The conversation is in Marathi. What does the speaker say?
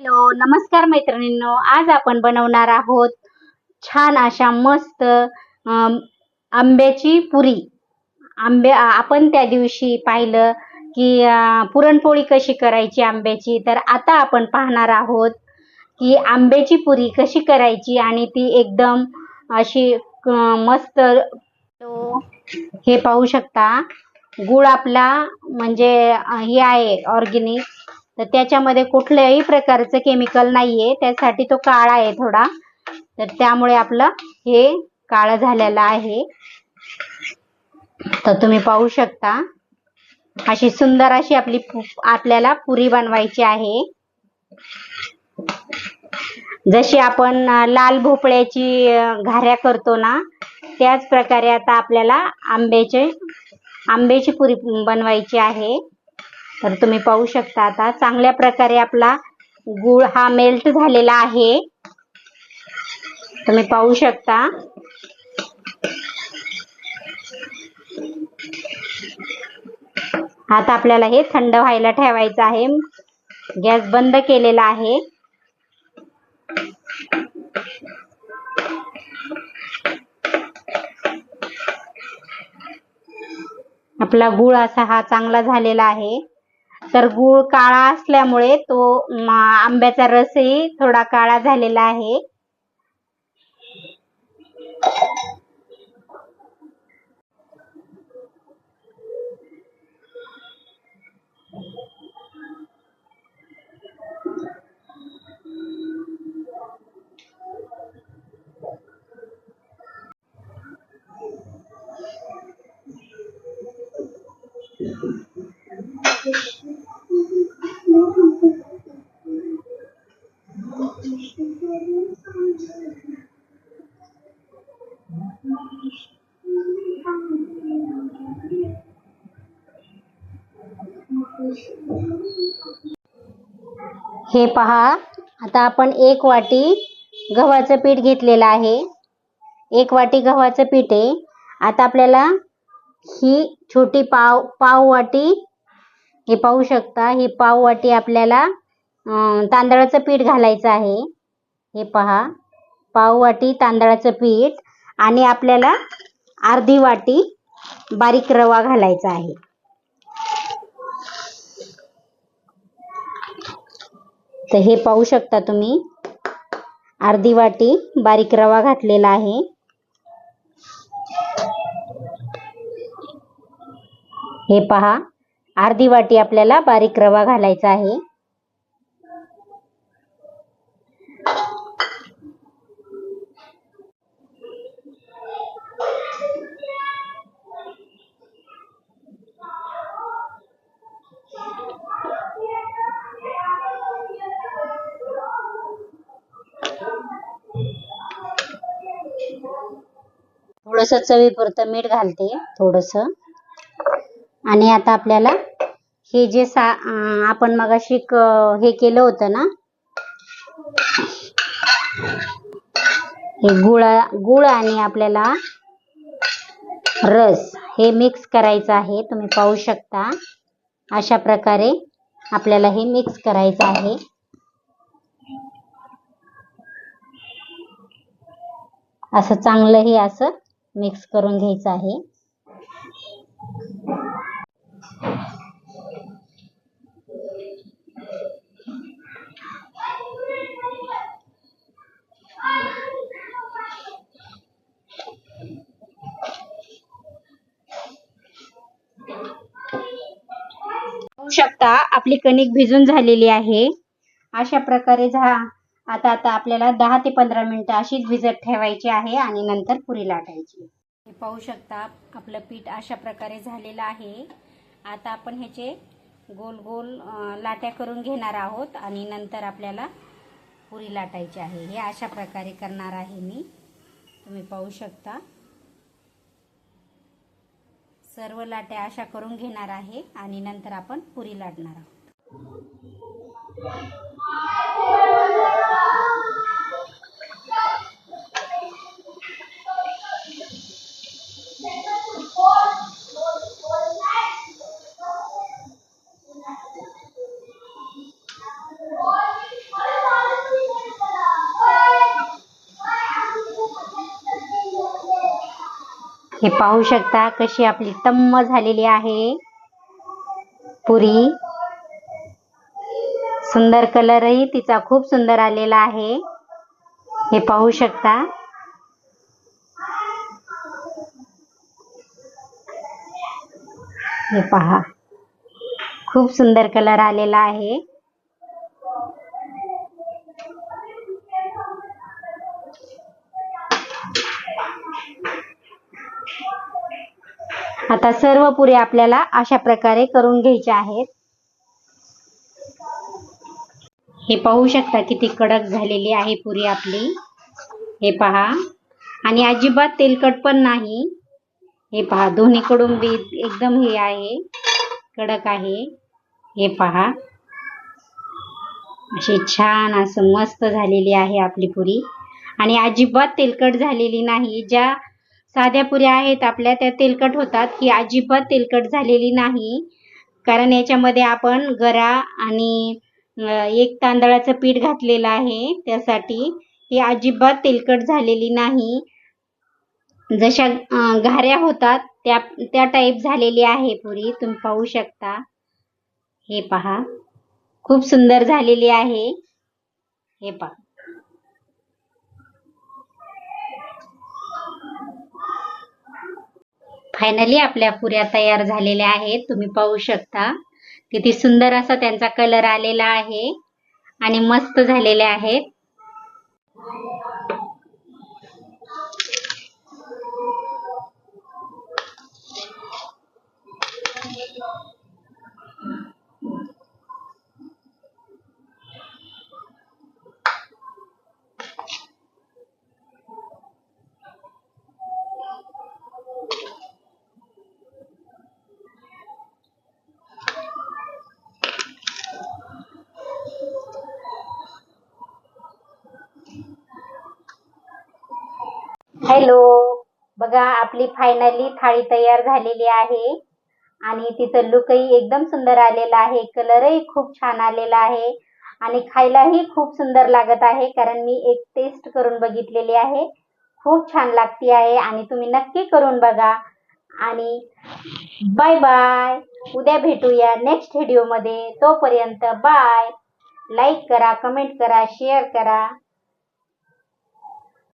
हॅलो नमस्कार मैत्रिणींनो. आज आपण बनवणार आहोत छान अशा मस्त आंब्याची पुरी. आंबे आपण त्या दिवशी पाहिलं की पुरणपोळी कशी करायची आंब्याची. तर आता आपण पाहणार आहोत की आंब्याची पुरी कशी करायची आणि ती एकदम अशी मस्त हे पाहू शकता. गुळ आपला म्हणजे हे आहे ऑर्गेनिक. तर त्याच्यामध्ये कुठल्याही प्रकारचं केमिकल नाहीये. त्यासाठी तो काळा आहे थोडा. तर त्यामुळे आपलं हे काळं झालेलं आहे. तर तुम्ही पाहू शकता. अशी सुंदर अशी आपली आपल्याला पुरी बनवायची आहे. जशी आपण लाल भोपळ्याची घाऱ्या करतो ना त्याच प्रकारे आता आपल्याला आंब्याचे आंब्याची पुरी बनवायची आहे. तर तुम्ही पाहू शकता आता चांगल्या प्रकारे आपला गुळ हा मेल्ट झालेला आहे. तुम्ही पाहू शकता. आता आपल्याला हे थंड व्हायला ठेवायचं आहे. गॅस बंद केलेला आहे. आपला गुळ असा हा चांगला झालेला आहे. तर गूळ काळा असल्यामुळे तो आंब्याचा रसही थोडा काळा झालेला आहे. हे पहा आता आपण एक वाटी गव्हाचं पीठ घेतलेलं आहे. एक वाटी गव्हाचं पीठ आहे. आता आपल्याला ही छोटी पाव पाव वाटी हे पाहू शकता ही पाव वाटी आपल्याला तांदळाचं पीठ घालायचं आहे. हे पहा पाव वाटी तांदळाचं पीठ आणि आपल्याला अर्धी वाटी बारीक रवा घालायचा आहे. तर हे पाहू शकता तुम्ही. अर्धी वाटी बारीक रवा घातलेला आहे. हे पहा अर्धी वाटी आपल्याला बारीक रवा घालायचा आहे. थोडस चवीपुरतं मीठ घालते थोडस. आणि आता आपल्याला हे जे सा आपण मगाशी हे केलं होतं ना? हे गुळा गुळ आणि आपल्याला रस हे मिक्स करायचं आहे. तुम्ही पाहू शकता अशा प्रकारे आपल्याला हे मिक्स करायचं आहे. असं चांगलं हे असं मिक्स करून घ्यायचं आहे. शकता आपली कणिक भिजून झालेली आहे. अशा प्रकारे झा आता आता आपल्याला दहा ते पंधरा मिनिटं अशीच भिजत ठेवायची आहे आणि नंतर पुरी लाटायची. हे पाहू शकता आपलं पीठ अशा प्रकारे झालेलं आहे. आता आपण ह्याचे गोल गोल लाट्या करून घेणार आहोत आणि नंतर आपल्याला पुरी लाटायची आहे. हे अशा प्रकारे करणार आहे मी. तुम्ही पाहू शकता. सर्व लाट्या अशा करून घेणार आहे आणि नंतर आपण पुरी लाटणार आहोत. हे पाहू शकता कशी आपली तम्म झालेली आहे. पुरी. सुंदर कलरही तिचा खूप सुंदर आलेला आहे. हे पाहू शकता. हे पहा. खूप सुंदर कलर आलेला आहे. आता सर्व पुरे आपल्याला अशा प्रकारे करून घ्यायच्या आहेत. हे पाहू शकता किती कडक झालेली आहे पुरी आपली. हे पहा. आणि अजिबात तेलकट पण नाही. हे पहा दोन्हीकडून बी एकदम हे आहे. कडक आहे. हे पहा. अशी छान असं मस्त झालेली आहे आपली पुरी. आणि अजिबात तेलकट झालेली नाही. ज्या साध्या पुऱ्या आहेत. आपल्या त्या तेलकट होतात ही अजिबात तेलकट झालेली नाही. कारण याच्यामध्ये आपण गरा आणि एक तांदळाचं पीठ घातलेलं आहे. त्यासाठी ही अजिबात तेलकट झालेली नाही. जशा घाऱ्या होतात त्या त्या टाईप झालेली आहे पुरी. तुम्ही पाहू शकता. हे पहा. खूप सुंदर झालेली आहे. हे पहा. फायनली आपल्या पुऱ्या तयार झालेल्या आहेत. तुम्ही पाहू शकता. किती सुंदर असा त्यांचा कलर आलेला आहे. आणि मस्त झालेले आहेत. हॅलो. बघा आपली फायनली थाळी तयार झालेली आहे. आणि तिचं लुकही एकदम सुंदर आलेला आहे. कलरही खूप छान आलेला आहे. आणि खायलाही खूप सुंदर लागत आहे कारण मी एक टेस्ट करून बघितलेली आहे. खूप छान लागती आहे आणि तुम्ही नक्की करून बघा. आणि बाय बाय उद्या भेटूया नेक्स्ट व्हिडिओमध्ये तोपर्यंत बाय लाईक करा कमेंट करा शेअर करा.